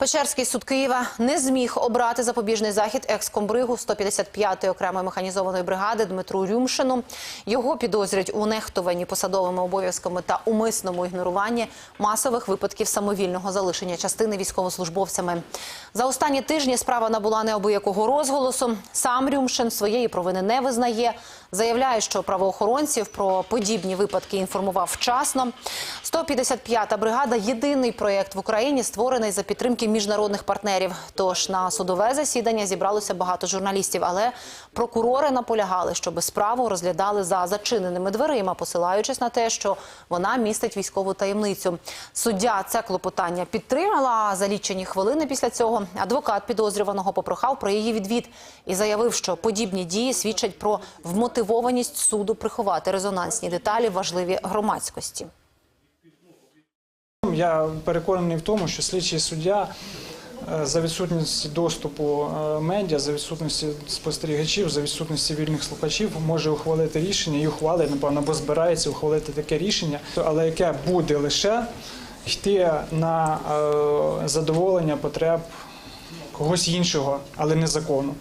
Печерський суд Києва не зміг обрати запобіжний захід екс-комбригу 155-ї окремої механізованої бригади Дмитру Рюмшину. Його підозрюють у нехтуванні посадовими обов'язками та умисному ігноруванні масових випадків самовільного залишення частини військовослужбовцями. За останні тижні справа набула неабиякого розголосу. Сам Рюмшин своєї провини не визнає. Заявляє, що правоохоронців про подібні випадки інформував вчасно. 155-та бригада єдиний проєкт в Україні, створений за підтримки міжнародних партнерів. Тож на судове засідання зібралося багато журналістів, але прокурори наполягали, щоб справу розглядали за зачиненими дверима, посилаючись на те, що вона містить військову таємницю. Суддя це клопотання підтримала. А за лічені хвилини після цього адвокат підозрюваного попрохав про її відвід і заявив, що подібні дії свідчать про вмотивованість суду приховати резонансні деталі важливі громадськості. Я переконаний в тому, що слідчий суддя е, за відсутності доступу е, медіа, за відсутності спостерігачів, за відсутності вільних слухачів може ухвалити рішення і ухвалить, напевно, або збирається ухвалити таке рішення, але яке буде лише йти на е, задоволення потреб когось іншого, але не закону.